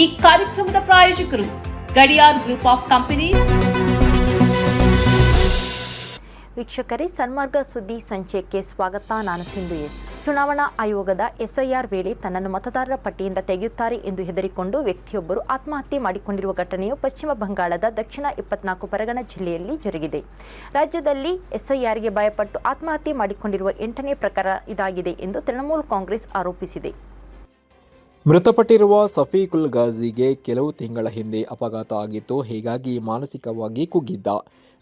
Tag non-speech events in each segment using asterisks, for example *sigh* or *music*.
ಈ ಕಾರ್ಯಕ್ರಮದ ಪ್ರಾಯೋಜಕರು ಗಡಿಯಾರ್ ಗ್ರೂಪ್ ಆಫ್ ಕಂಪನಿ. ವೀಕ್ಷಕರೇ, ಸನ್ಮಾರ್ಗ ಸುದ್ದಿ ಸಂಚಯಕ್ಕೆ ಸ್ವಾಗತ. ನಾನು ಸಿಂಧು ಎಸ್. ಚುನಾವಣಾ ಆಯೋಗದ ಎಸ್ಐಆರ್ ವೇಳೆ ತನ್ನನ್ನು ಮತದಾರರ ಪಟ್ಟಿಯಿಂದ ತೆಗೆಯುತ್ತಾರೆ ಎಂದು ಹೆದರಿಕೊಂಡು ವ್ಯಕ್ತಿಯೊಬ್ಬರು ಆತ್ಮಹತ್ಯೆ ಮಾಡಿಕೊಂಡಿರುವ ಘಟನೆಯು ಪಶ್ಚಿಮ ಬಂಗಾಳದ ದಕ್ಷಿಣ ಇಪ್ಪತ್ನಾಲ್ಕು ಪರಗಣ ಜಿಲ್ಲೆಯಲ್ಲಿ ಜರುಗಿದೆ. ರಾಜ್ಯದಲ್ಲಿ ಎಸ್ಐಆರ್ಗೆ ಭಯಪಟ್ಟು ಆತ್ಮಹತ್ಯೆ ಮಾಡಿಕೊಂಡಿರುವ ಎಂಟನೇ ಪ್ರಕರಣ ಇದಾಗಿದೆ ಎಂದು ತೃಣಮೂಲ ಕಾಂಗ್ರೆಸ್ ಆರೋಪಿಸಿದೆ. ಮೃತಪಟ್ಟಿರುವ ಸಫೀಕುಲ್ ಗಾಜಿಗೆ ಕೆಲವು ತಿಂಗಳ ಹಿಂದೆ ಅಪಘಾತ ಆಗಿತ್ತು. ಹೀಗಾಗಿ ಮಾನಸಿಕವಾಗಿ ಕುಗ್ಗಿದ್ದ.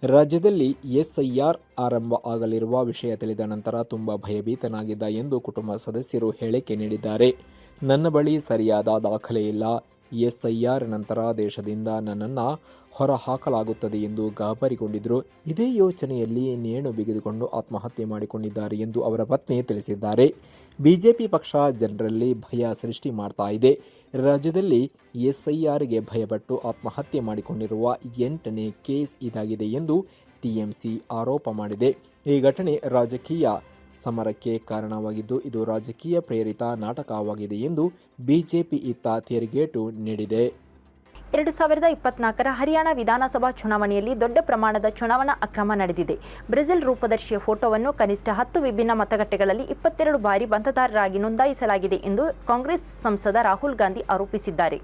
ರಾಜ್ಯದಲ್ಲಿ ಎಸ್ಐಆರ್ ಆರಂಭ ಆಗಲಿರುವ ವಿಷಯ ತಿಳಿದ ನಂತರ ತುಂಬ ಭಯಭೀತನಾಗಿದ್ದ ಎಂದು ಕುಟುಂಬ ಸದಸ್ಯರು ಹೇಳಿಕೆ ನೀಡಿದ್ದಾರೆ. ನನ್ನ ಬಳಿ ಸರಿಯಾದ ದಾಖಲೆ ಇಲ್ಲ. ಎಸ್ಐಆರ್ ನಂತರ ದೇಶದಿಂದ ನನ್ನನ್ನು ಹೊರಹಾಕಲಾಗುತ್ತದೆ ಎಂದು ಗಾಬರಿಗೊಂಡಿದ್ದರು. ಇದೇ ಯೋಚನೆಯಲ್ಲಿ ನೇಣು ಬಿಗಿದುಕೊಂಡು ಆತ್ಮಹತ್ಯೆ ಮಾಡಿಕೊಂಡಿದ್ದಾರೆ ಎಂದು ಅವರ ಪತ್ನಿ ತಿಳಿಸಿದ್ದಾರೆ. ಬಿಜೆಪಿ ಪಕ್ಷ ಜನರಲ್ಲಿ ಭಯ ಸೃಷ್ಟಿ ಮಾಡ್ತಾ ಇದೆ. ರಾಜ್ಯದಲ್ಲಿ ಎಸ್ಐಆರ್ಗೆ ಭಯಪಟ್ಟು ಆತ್ಮಹತ್ಯೆ ಮಾಡಿಕೊಂಡಿರುವ ಎಂಟನೇ ಕೇಸ್ ಇದಾಗಿದೆ ಎಂದು ಟಿಎಂಸಿ ಆರೋಪ ಮಾಡಿದೆ. ಈ ಘಟನೆ ರಾಜಕೀಯ ಸಮರಕ್ಕೆ ಕಾರಣವಾಗಿದ್ದು, ಇದು ರಾಜಕೀಯ ಪ್ರೇರಿತ ನಾಟಕವಾಗಿದೆ ಎಂದು ಬಿಜೆಪಿ ಇತ್ತ ತಿರುಗೇಟು ನೀಡಿದೆ. ಎರಡು ಸಾವಿರದ ಇಪ್ಪತ್ನಾಲ್ಕರ ಹರಿಯಾಣ ವಿಧಾನಸಭಾ ಚುನಾವಣೆಯಲ್ಲಿ ದೊಡ್ಡ ಪ್ರಮಾಣದ ಚುನಾವಣಾ ಅಕ್ರಮ ನಡೆದಿದೆ. ಬ್ರೆಜಿಲ್ ರೂಪದರ್ಶಿಯ ಫೋಟೋವನ್ನು ಕನಿಷ್ಠ ಹತ್ತು ವಿಭಿನ್ನ ಮತಗಟ್ಟೆಗಳಲ್ಲಿ ಇಪ್ಪತ್ತೆರಡು ಬಾರಿ ಮತದಾರರಾಗಿ ನೋಂದಾಯಿಸಲಾಗಿದೆ ಎಂದು ಕಾಂಗ್ರೆಸ್ ಸಂಸದ ರಾಹುಲ್ ಗಾಂಧಿ ಆರೋಪಿಸಿದ್ದಾರೆ.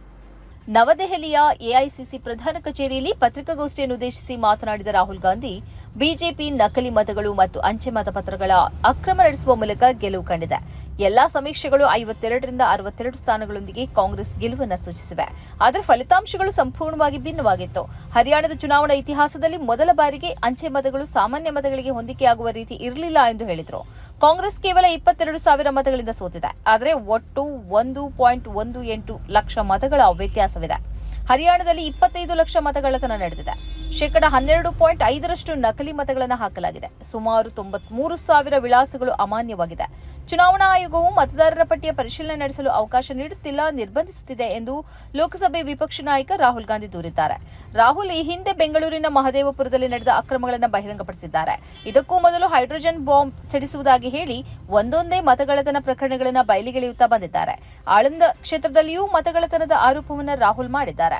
ನವದೆಹಲಿಯ ಎಐಸಿಸಿ ಪ್ರಧಾನ ಕಚೇರಿಯಲ್ಲಿ ಪತ್ರಿಕಾಗೋಷ್ಠಿಯನ್ನುದ್ದೇಶಿಸಿ ಮಾತನಾಡಿದ ರಾಹುಲ್ ಗಾಂಧಿ, ಬಿಜೆಪಿ ನಕಲಿ ಮತಗಳು ಮತ್ತು ಅಂಚೆ ಮತಪತ್ರಗಳ ಅಕ್ರಮ ನಡೆಸುವ ಮೂಲಕ ಗೆಲುವು ಕಂಡಿದೆ. ಎಲ್ಲಾ ಸಮೀಕ್ಷೆಗಳು ಐವತ್ತೆರಡರಿಂದ ಅರವತ್ತೆರಡು ಸ್ಥಾನಗಳೊಂದಿಗೆ ಕಾಂಗ್ರೆಸ್ ಗೆಲುವನ್ನು ಸೂಚಿಸಿವೆ. ಆದರೆ ಫಲಿತಾಂಶಗಳು ಸಂಪೂರ್ಣವಾಗಿ ಭಿನ್ನವಾಗಿತ್ತು. ಹರಿಯಾಣದ ಚುನಾವಣಾ ಇತಿಹಾಸದಲ್ಲಿ ಮೊದಲ ಬಾರಿಗೆ ಅಂಚೆ ಮತಗಳು ಸಾಮಾನ್ಯ ಮತಗಳಿಗೆ ಹೊಂದಿಕೆಯಾಗುವ ರೀತಿ ಇರಲಿಲ್ಲ ಎಂದು ಹೇಳಿದರು. ಕಾಂಗ್ರೆಸ್ ಕೇವಲ ಇಪ್ಪತ್ತೆರಡು ಸಾವಿರ ಮತಗಳಿಂದ ಸೋತಿದೆ. ಆದರೆ ಒಟ್ಟು ಒಂದು ಪಾಯಿಂಟ್ ಒಂದು ಎಂಟು ಲಕ್ಷ ಮತಗಳ ವ್ಯತ್ಯಾಸವಿದೆ. ಹರಿಯಾಣದಲ್ಲಿ ಇಪ್ಪತ್ತೈದು ಲಕ್ಷ ಮತಗಳತನ ನಡೆದಿದೆ. ಶೇಕಡ ಹನ್ನೆರಡು ಪಾಯಿಂಟ್ ಐದರಷ್ಟು ನಕಲಿ ಮತಗಳನ್ನು ಹಾಕಲಾಗಿದೆ. ಸುಮಾರು ತೊಂಬತ್ಮೂರು ಸಾವಿರ ವಿಳಾಸಗಳು ಅಮಾನ್ಯವಾಗಿದೆ. ಚುನಾವಣಾ ಆಯೋಗವು ಮತದಾರರ ಪಟ್ಟಿಯ ಪರಿಶೀಲನೆ ನಡೆಸಲು ಅವಕಾಶ ನೀಡುತ್ತಿಲ್ಲ, ನಿರ್ಬಂಧಿಸುತ್ತಿದೆ ಎಂದು ಲೋಕಸಭೆ ವಿಪಕ್ಷ ನಾಯಕ ರಾಹುಲ್ ಗಾಂಧಿ ದೂರಿದ್ದಾರೆ. ರಾಹುಲ್ ಈ ಹಿಂದೆ ಬೆಂಗಳೂರಿನ ಮಹದೇವಪುರದಲ್ಲಿ ನಡೆದ ಅಕ್ರಮಗಳನ್ನು ಬಹಿರಂಗಪಡಿಸಿದ್ದಾರೆ. ಇದಕ್ಕೂ ಮೊದಲು ಹೈಡ್ರೋಜನ್ ಬಾಂಬ್ ಸಿಡಿಸುವುದಾಗಿ ಹೇಳಿ ಒಂದೊಂದೇ ಮತಗಳತನ ಪ್ರಕರಣಗಳನ್ನು ಬಯಲಿಗೆಳೆಯುತ್ತಾ ಬಂದಿದ್ದಾರೆ. ಆಳಂದ ಕ್ಷೇತ್ರದಲ್ಲಿಯೂ ಮತಗಳತನದ ಆರೋಪವನ್ನು ರಾಹುಲ್ ಮಾಡಿದ್ದಾರೆ.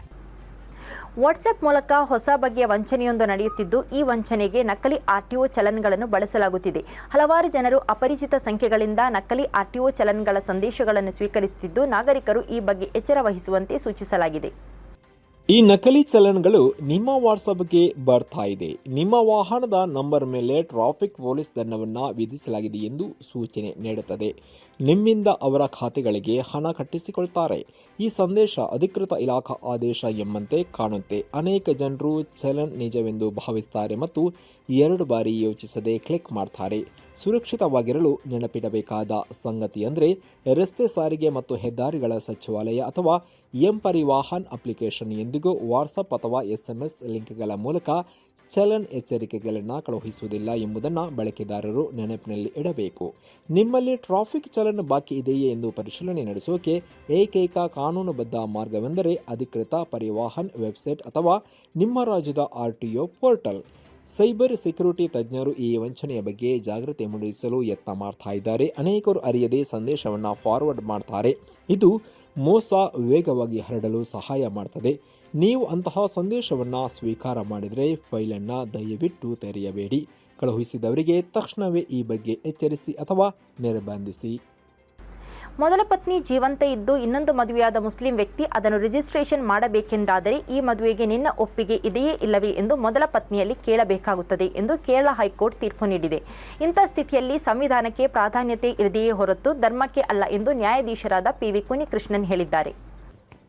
ವಾಟ್ಸ್ಆಪ್ ಮೂಲಕ ಹೊಸ ಬಗೆಯ ವಂಚನೆಯೊಂದು ನಡೆಯುತ್ತಿದ್ದು, ಈ ವಂಚನೆಗೆ ನಕಲಿ ಆರ್ಟಿಒ ಚಲನ್ಗಳನ್ನು ಬಳಸಲಾಗುತ್ತಿದೆ. ಹಲವಾರು ಜನರು ಅಪರಿಚಿತ ಸಂಖ್ಯೆಗಳಿಂದ ನಕಲಿ ಆರ್ಟಿಒ ಚಲನ್ಗಳ ಸಂದೇಶಗಳನ್ನು ಸ್ವೀಕರಿಸುತ್ತಿದ್ದು, ನಾಗರಿಕರು ಈ ಬಗ್ಗೆ ಎಚ್ಚರ ವಹಿಸುವಂತೆ ಸೂಚಿಸಲಾಗಿದೆ. ಈ ನಕಲಿ ಚಲನ್ಗಳು ನಿಮ್ಮ ವಾಟ್ಸಪ್ಗೆ ಬರ್ತಾ ಇದೆ. ನಿಮ್ಮ ವಾಹನದ ನಂಬರ್ ಮೇಲೆ ಟ್ರಾಫಿಕ್ ಪೊಲೀಸ್ ದಂಡವನ್ನು ವಿಧಿಸಲಾಗಿದೆ ಎಂದು ಸೂಚನೆ ನೀಡುತ್ತದೆ. ನಿಮ್ಮಿಂದ ಅವರ ಖಾತೆಗಳಿಗೆ ಹಣ ಕಟ್ಟಿಸಿಕೊಳ್ತಾರೆ. ಈ ಸಂದೇಶ ಅಧಿಕೃತ ಇಲಾಖಾ ಆದೇಶ ಎಂಬಂತೆ ಕಾಣುತ್ತೆ. ಅನೇಕ ಜನರು ಚಲನ್ ನಿಜವೆಂದು ಭಾವಿಸ್ತಾರೆ ಮತ್ತು ಎರಡು ಬಾರಿ ಯೋಚಿಸದೆ ಕ್ಲಿಕ್ ಮಾಡ್ತಾರೆ. ಸುರಕ್ಷಿತವಾಗಿರಲು ನೆನಪಿಡಬೇಕಾದ ಸಂಗತಿ ಅಂದರೆ ರಸ್ತೆ ಸಾರಿಗೆ ಮತ್ತು ಹೆದ್ದಾರಿಗಳ ಸಚಿವಾಲಯ ಅಥವಾ ಎಂ ಪರಿವಾಹನ್ ಅಪ್ಲಿಕೇಶನ್ ಎಂದಿಗೂ ವಾಟ್ಸಪ್ ಅಥವಾ ಎಸ್ಎಂಎಸ್ ಲಿಂಕ್ಗಳ ಮೂಲಕ ಚಲನ್ ಎಚ್ಚರಿಕೆಗಳನ್ನು ಕಳುಹಿಸುವುದಿಲ್ಲ ಎಂಬುದನ್ನು ಬಳಕೆದಾರರು ನೆನಪಿನಲ್ಲಿ ಇಡಬೇಕು. ನಿಮ್ಮಲ್ಲಿ ಟ್ರಾಫಿಕ್ ಚಲನ್ ಬಾಕಿ ಇದೆಯೇ ಎಂದು ಪರಿಶೀಲನೆ ನಡೆಸೋಕೆ ಏಕೈಕ ಕಾನೂನುಬದ್ಧ ಮಾರ್ಗವೆಂದರೆ ಅಧಿಕೃತ ಪರಿವಾಹನ್ ವೆಬ್ಸೈಟ್ ಅಥವಾ ನಿಮ್ಮ ರಾಜ್ಯದ R T portal. Cyber security ತಜ್ಞರು ಈ ವಂಚನೆಯ ಬಗ್ಗೆ ಜಾಗೃತಿ ಮೂಡಿಸಲು ಯತ್ನ ಮಾಡ್ತಾ ಇದ್ದಾರೆ. ಅನೇಕರು ಅರಿಯದೇ ಸಂದೇಶವನ್ನು ಫಾರ್ವರ್ಡ್ ಮಾಡ್ತಾರೆ. ಇದು ಮೋಸ ವೇಗವಾಗಿ ಹರಡಲು ಸಹಾಯ ಮಾಡ್ತದೆ. ನೀವು ಅಂತಹ ಸಂದೇಶವನ್ನು ಸ್ವೀಕಾರ ಮಾಡಿದರೆ ಫೈಲನ್ನು ದಯವಿಟ್ಟು ತೆರೆಯಬೇಡಿ. ಕಳುಹಿಸಿದವರಿಗೆ ತಕ್ಷಣವೇ ಈ ಬಗ್ಗೆ ಎಚ್ಚರಿಸಿ ಅಥವಾ ನಿರ್ಬಂಧಿಸಿ. ಮೊದಲ ಪತ್ನಿ ಜೀವಂತ ಇದ್ದು ಇನ್ನೊಂದು ಮದುವೆಯಾದ ಮುಸ್ಲಿಂ ವ್ಯಕ್ತಿ ಅದನ್ನು ರಿಜಿಸ್ಟ್ರೇಷನ್ ಮಾಡಬೇಕೆಂದಾದರೆ ಈ ಮದುವೆಗೆ ನಿನ್ನ ಒಪ್ಪಿಗೆ ಇದೆಯೇ ಇಲ್ಲವೇ ಎಂದು ಮೊದಲ ಪತ್ನಿಯಲ್ಲಿ ಕೇಳಬೇಕಾಗುತ್ತದೆ ಎಂದು ಕೇರಳ ಹೈಕೋರ್ಟ್ ತೀರ್ಪು ನೀಡಿದೆ. ಇಂಥ ಸ್ಥಿತಿಯಲ್ಲಿ ಸಂವಿಧಾನಕ್ಕೆ ಪ್ರಾಧಾನ್ಯತೆ ಇರದೆಯೇ ಹೊರತು ಧರ್ಮಕ್ಕೆ ಅಲ್ಲ ಎಂದು ನ್ಯಾಯಾಧೀಶರಾದ ಪಿ ವಿ ಕುನಿಕೃಷ್ಣನ್ ಹೇಳಿದ್ದಾರೆ.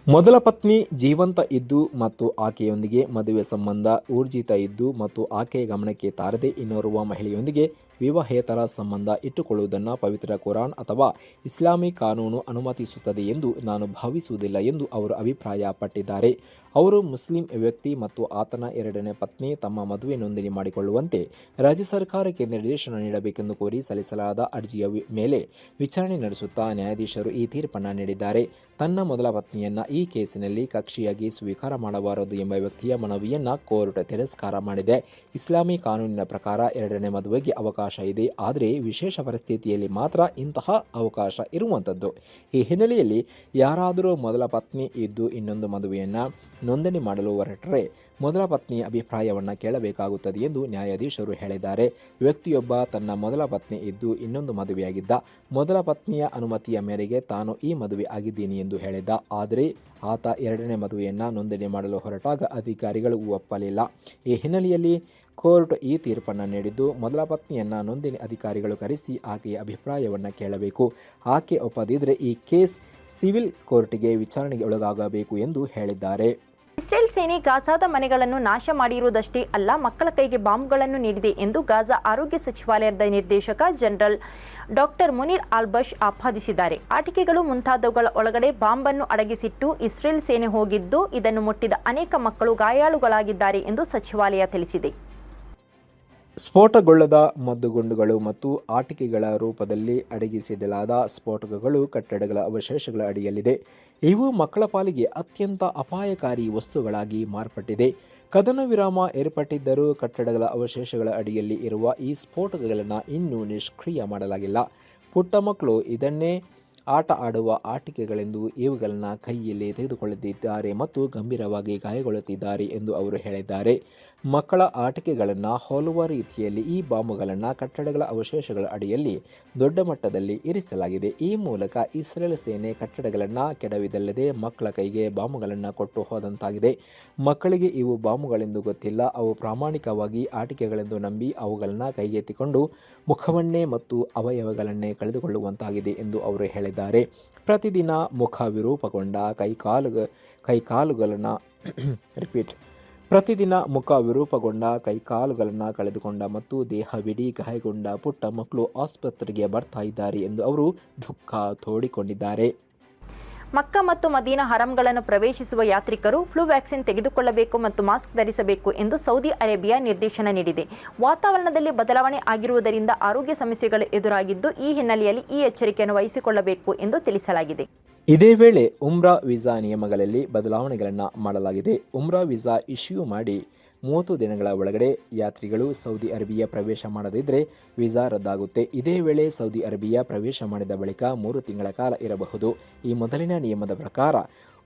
ಮೊದಲ ಪತ್ನಿ ಜೀವಂತ ಇದ್ದು ಮತ್ತು ಆಕೆಯೊಂದಿಗೆ ಮದುವೆ ಸಂಬಂಧ ಊರ್ಜಿತ ಇದ್ದು ಮತ್ತು ಆಕೆಯ ಗಮನಕ್ಕೆ ತಾರದೆ ಇನ್ನೋರ್ವ ಮಹಿಳೆಯೊಂದಿಗೆ ವಿವಾಹೇತರ ಸಂಬಂಧ ಇಟ್ಟುಕೊಳ್ಳುವುದನ್ನು ಪವಿತ್ರ ಕುರಾನ್ ಅಥವಾ ಇಸ್ಲಾಮಿ ಕಾನೂನು ಅನುಮತಿಸುತ್ತದೆ ಎಂದು ನಾನು ಭಾವಿಸುವುದಿಲ್ಲ ಎಂದು ಅವರು ಅಭಿಪ್ರಾಯಪಟ್ಟಿದ್ದಾರೆ. ಅವರು ಮುಸ್ಲಿಂ ವ್ಯಕ್ತಿ ಮತ್ತು ಆತನ ಎರಡನೇ ಪತ್ನಿ ತಮ್ಮ ಮದುವೆ ನೋಂದಣಿ ಮಾಡಿಕೊಳ್ಳುವಂತೆ ರಾಜ್ಯ ಸರ್ಕಾರಕ್ಕೆ ನಿರ್ದೇಶನ ನೀಡಬೇಕೆಂದು ಕೋರಿ ಸಲ್ಲಿಸಲಾದ ಅರ್ಜಿಯ ಮೇಲೆ ವಿಚಾರಣೆ ನಡೆಸುತ್ತಾ ನ್ಯಾಯಾಧೀಶರು ಈ ತೀರ್ಪನ್ನು ನೀಡಿದ್ದಾರೆ. ತನ್ನ ಮೊದಲ ಪತ್ನಿಯನ್ನ ಈ ಕೇಸಿನಲ್ಲಿ ಕಕ್ಷಿಯಾಗಿ ಸ್ವೀಕಾರ ಮಾಡಬಾರದು ಎಂಬ ವ್ಯಕ್ತಿಯ ಮನವಿಯನ್ನು ಕೋರ್ಟ್ ತಿರಸ್ಕಾರ ಮಾಡಿದೆ. ಇಸ್ಲಾಮಿ ಕಾನೂನಿನ ಪ್ರಕಾರ ಎರಡನೇ ಮದುವೆಗೆ ಅವಕಾಶ ಇದೆ. ಆದರೆ ವಿಶೇಷ ಪರಿಸ್ಥಿತಿಯಲ್ಲಿ ಮಾತ್ರ ಇಂತಹ ಅವಕಾಶ ಇರುವಂಥದ್ದು ಈ ಹಿನ್ನೆಲೆಯಲ್ಲಿ ಯಾರಾದರೂ ಮೊದಲ ಪತ್ನಿ ಇದ್ದು ಇನ್ನೊಂದು ಮದುವೆಯನ್ನು ನೋಂದಣಿ ಮಾಡಲು ಹೊರಟರೆ ಮೊದಲ ಪತ್ನಿಯ ಅಭಿಪ್ರಾಯವನ್ನು ಕೇಳಬೇಕಾಗುತ್ತದೆ ಎಂದು ನ್ಯಾಯಾಧೀಶರು ಹೇಳಿದ್ದಾರೆ. ವ್ಯಕ್ತಿಯೊಬ್ಬ ತನ್ನ ಮೊದಲ ಪತ್ನಿ ಇದ್ದು ಇನ್ನೊಂದು ಮದುವೆಯಾಗಿದ್ದ. ಮೊದಲ ಪತ್ನಿಯ ಅನುಮತಿಯ ಮೇರೆಗೆ ತಾನು ಈ ಮದುವೆ ಆಗಿದ್ದೀನಿ ಎಂದು ಹೇಳಿದ್ದ ಆದರೆ ಆತ ಎರಡನೇ ಮದುವೆಯನ್ನು ನೋಂದಣಿ ಮಾಡಲು ಹೊರಟಾಗ ಅಧಿಕಾರಿಗಳು ಒಪ್ಪಲಿಲ್ಲ. ಈ ಹಿನ್ನೆಲೆಯಲ್ಲಿ ಕೋರ್ಟ್ ಈ ತೀರ್ಪನ್ನು ನೀಡಿದ್ದು, ಮೊದಲ ಪತ್ನಿಯನ್ನು ನೋಂದಣಿ ಅಧಿಕಾರಿಗಳು ಕರೆಸಿ ಆಕೆಯ ಅಭಿಪ್ರಾಯವನ್ನು ಕೇಳಬೇಕು. ಆಕೆ ಒಪ್ಪದಿದ್ದರೆ ಈ ಕೇಸ್ ಸಿವಿಲ್ ಕೋರ್ಟ್ಗೆ ವಿಚಾರಣೆಗೆ ಒಳಗಾಗಬೇಕು ಎಂದು ಹೇಳಿದ್ದಾರೆ. ಇಸ್ರೇಲ್ ಸೇನೆ ಗಾಜಾದ ಮನೆಗಳನ್ನು ನಾಶ ಮಾಡಿರುವುದಷ್ಟೇ ಅಲ್ಲ, ಮಕ್ಕಳ ಕೈಗೆ ಬಾಂಬ್ಗಳನ್ನು ನೀಡಿದೆ ಎಂದು ಗಾಜಾ ಆರೋಗ್ಯ ಸಚಿವಾಲಯದ ನಿರ್ದೇಶಕ ಜನರಲ್ ಡಾಕ್ಟರ್ ಮುನೀರ್ ಆಲ್ಬಶ್ ಆಪಾದಿಸಿದ್ದಾರೆ. ಆಟಿಕೆಗಳು ಮುಂತಾದವುಗಳ ಒಳಗಡೆ ಬಾಂಬನ್ನು ಅಡಗಿಸಿಟ್ಟು ಇಸ್ರೇಲ್ ಸೇನೆ ಹೋಗಿದ್ದು, ಇದನ್ನು ಮುಟ್ಟಿದ ಅನೇಕ ಮಕ್ಕಳು ಗಾಯಾಳುಗಳಾಗಿದ್ದಾರೆ ಎಂದು ಸಚಿವಾಲಯ ತಿಳಿಸಿದೆ. ಸ್ಫೋಟಗೊಳ್ಳದ ಮದ್ದುಗುಂಡುಗಳು ಮತ್ತು ಆಟಿಕೆಗಳ ರೂಪದಲ್ಲಿ ಅಡಗಿಸಿಡಲಾದ ಸ್ಫೋಟಕಗಳು ಕಟ್ಟಡಗಳ ಅವಶೇಷಗಳ ಅಡಿಯಲ್ಲಿದೆ. ಇವು ಮಕ್ಕಳ ಪಾಲಿಗೆ ಅತ್ಯಂತ ಅಪಾಯಕಾರಿ ವಸ್ತುಗಳಾಗಿ ಮಾರ್ಪಟ್ಟಿದೆ. ಕದನ ವಿರಾಮ ಏರ್ಪಟ್ಟಿದ್ದರೂ ಕಟ್ಟಡಗಳ ಅವಶೇಷಗಳ ಅಡಿಯಲ್ಲಿ ಇರುವ ಈ ಸ್ಫೋಟಕಗಳನ್ನು ಇನ್ನೂ ನಿಷ್ಕ್ರಿಯ ಮಾಡಲಾಗಿಲ್ಲ. ಪುಟ್ಟ ಮಕ್ಕಳು ಇದನ್ನೇ ಆಟ ಆಡುವ ಆಟಿಕೆಗಳೆಂದು ಇವುಗಳನ್ನು ಕೈಯಲ್ಲಿ ತೆಗೆದುಕೊಳ್ಳುತ್ತಿದ್ದಾರೆ ಮತ್ತು ಗಂಭೀರವಾಗಿ ಗಾಯಗೊಳ್ಳುತ್ತಿದ್ದಾರೆ ಎಂದು ಅವರು ಹೇಳಿದ್ದಾರೆ. ಮಕ್ಕಳ ಆಟಿಕೆಗಳನ್ನು ಹೋಲುವ ರೀತಿಯಲ್ಲಿ ಈ ಬಾಂಬುಗಳನ್ನು ಕಟ್ಟಡಗಳ ಅವಶೇಷಗಳ ಅಡಿಯಲ್ಲಿ ದೊಡ್ಡ ಮಟ್ಟದಲ್ಲಿ ಇರಿಸಲಾಗಿದೆ. ಈ ಮೂಲಕ ಇಸ್ರೇಲ್ ಸೇನೆ ಕಟ್ಟಡಗಳನ್ನು ಕೆಡವಿದಲ್ಲದೆ ಮಕ್ಕಳ ಕೈಗೆ ಬಾಂಬುಗಳನ್ನು ಕೊಟ್ಟು ಹೋದಂತಾಗಿದೆ. ಮಕ್ಕಳಿಗೆ ಇವು ಬಾಂಬುಗಳೆಂದು ಗೊತ್ತಿಲ್ಲ. ಅವು ಪ್ರಾಮಾಣಿಕವಾಗಿ ಆಟಿಕೆಗಳೆಂದು ನಂಬಿ ಅವುಗಳನ್ನು ಕೈಗೆತ್ತಿಕೊಂಡು ಮುಖವನ್ನೇ ಮತ್ತು ಅವಯವಗಳನ್ನೇ ಕಳೆದುಕೊಳ್ಳುವಂತಾಗಿದೆ ಎಂದು ಅವರು ಹೇಳಿದ್ದಾರೆ. ಪ್ರತಿದಿನ ಮುಖ ವಿರೂಪಗೊಂಡ ಕೈಕಾಲು ಕೈಕಾಲುಗಳನ್ನು ರಿಪೀಟ್ *coughs* ಪ್ರತಿದಿನ ಮುಖ ವಿರೂಪಗೊಂಡ ಕೈಕಾಲುಗಳನ್ನು ಕಳೆದುಕೊಂಡ ಮತ್ತು ದೇಹವಿಡೀ ಗಾಯಗೊಂಡ ಪುಟ್ಟ ಮಕ್ಕಳು ಆಸ್ಪತ್ರೆಗೆ ಬರ್ತಾ ಇದ್ದಾರೆ ಎಂದು ಅವರು ದುಃಖ ತೋಡಿಕೊಂಡಿದ್ದಾರೆ. ಮಕ್ಕ ಮತ್ತು ಮದೀನ ಹರಂಗಳನ್ನು ಪ್ರವೇಶಿಸುವ ಯಾತ್ರಿಕರು ಫ್ಲೂ ವ್ಯಾಕ್ಸಿನ್ ತೆಗೆದುಕೊಳ್ಳಬೇಕು ಮತ್ತು ಮಾಸ್ಕ್ ಧರಿಸಬೇಕು ಎಂದು ಸೌದಿ ಅರೇಬಿಯಾ ನಿರ್ದೇಶನ ನೀಡಿದೆ. ವಾತಾವರಣದಲ್ಲಿ ಬದಲಾವಣೆ ಆಗಿರುವುದರಿಂದ ಆರೋಗ್ಯ ಸಮಸ್ಯೆಗಳು ಎದುರಾಗಿದ್ದು ಈ ಹಿನ್ನೆಲೆಯಲ್ಲಿ ಈ ಎಚ್ಚರಿಕೆಯನ್ನು ವಹಿಸಿಕೊಳ್ಳಬೇಕು ಎಂದು ತಿಳಿಸಲಾಗಿದೆ. ಇದೇ ವೇಳೆ ಉಮ್ರಾ ವೀಸಾ ನಿಯಮಗಳಲ್ಲಿ ಬದಲಾವಣೆಗಳನ್ನು ಮಾಡಲಾಗಿದೆ. ಉಮ್ರಾ ವೀಸಾ ಇಶ್ಯೂ ಮಾಡಿ ಮೂವತ್ತು ದಿನಗಳ ಒಳಗಡೆ ಯಾತ್ರಿಗಳು ಸೌದಿ ಅರೇಬಿಯಾ ಪ್ರವೇಶ ಮಾಡದಿದ್ದರೆ ವೀಸಾ ರದ್ದಾಗುತ್ತೆ. ಇದೇ ವೇಳೆ ಸೌದಿ ಅರೇಬಿಯಾ ಪ್ರವೇಶ ಮಾಡಿದ ಬಳಿಕ ಮೂರು ತಿಂಗಳ ಕಾಲ ಇರಬಹುದು. ಈ ಮೊದಲಿನ ನಿಯಮದ ಪ್ರಕಾರ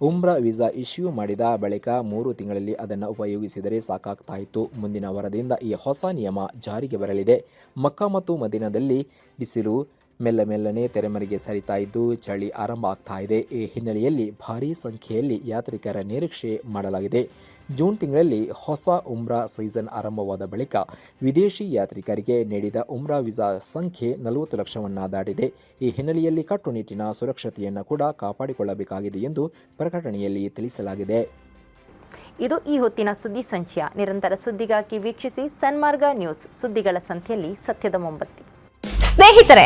ಉಮ್ರಾ ವೀಸಾ ಇಶ್ಯೂ ಮಾಡಿದ ಬಳಿಕ ಮೂರು ತಿಂಗಳಲ್ಲಿ ಅದನ್ನು ಉಪಯೋಗಿಸಿದರೆ ಸಾಕಾಗ್ತಾಯಿತ್ತು. ಮುಂದಿನ ವಾರದಿಂದ ಈ ಹೊಸ ನಿಯಮ ಜಾರಿಗೆ ಬರಲಿದೆ. ಮಕ್ಕ ಮತ್ತು ಮದಿನದಲ್ಲಿ ಬಿಸಿಲು ಮೆಲ್ಲ ಮೆಲ್ಲನೆ ತೆರೆಮರೆಗೆ ಸರಿತಾ ಇದ್ದು ಚಳಿ ಆರಂಭ ಆಗ್ತಾ ಇದೆ. ಈ ಹಿನ್ನೆಲೆಯಲ್ಲಿ ಭಾರೀ ಸಂಖ್ಯೆಯಲ್ಲಿ ಯಾತ್ರಿಕರ ನಿರೀಕ್ಷೆ ಮಾಡಲಾಗಿದೆ. ಜೂನ್ ತಿಂಗಳಲ್ಲಿ ಹೊಸ ಉಮ್ರಾ ಸೀಸನ್ ಆರಂಭವಾದ ಬಳಿಕ ವಿದೇಶಿ ಯಾತ್ರಿಕರಿಗೆ ನೀಡಿದ ಉಮ್ರಾ ವೀಸಾ ಸಂಖ್ಯೆ ನಲವತ್ತು ಲಕ್ಷವನ್ನು ದಾಟಿದೆ. ಈ ಹಿನ್ನೆಲೆಯಲ್ಲಿ ಕಟ್ಟುನಿಟ್ಟಿನ ಸುರಕ್ಷತೆಯನ್ನು ಕೂಡ ಕಾಪಾಡಿಕೊಳ್ಳಬೇಕಾಗಿದೆ ಎಂದು ಪ್ರಕಟಣೆಯಲ್ಲಿ ತಿಳಿಸಲಾಗಿದೆ. ಇದು ಈ ಹೊತ್ತಿನ ಸುದ್ದಿ ಸಂಚಯ. ನಿರಂತರ ಸುದ್ದಿಗಾಗಿ ವೀಕ್ಷಿಸಿ ಸನ್ಮಾರ್ಗ ನ್ಯೂಸ್ ಸುದ್ದಿಗಳ ಸಂಖ್ಯೆಯಲ್ಲಿ ಸತ್ಯದ ಮೊಂಬತ್ತಿ. ಸ್ನೇಹಿತರೆ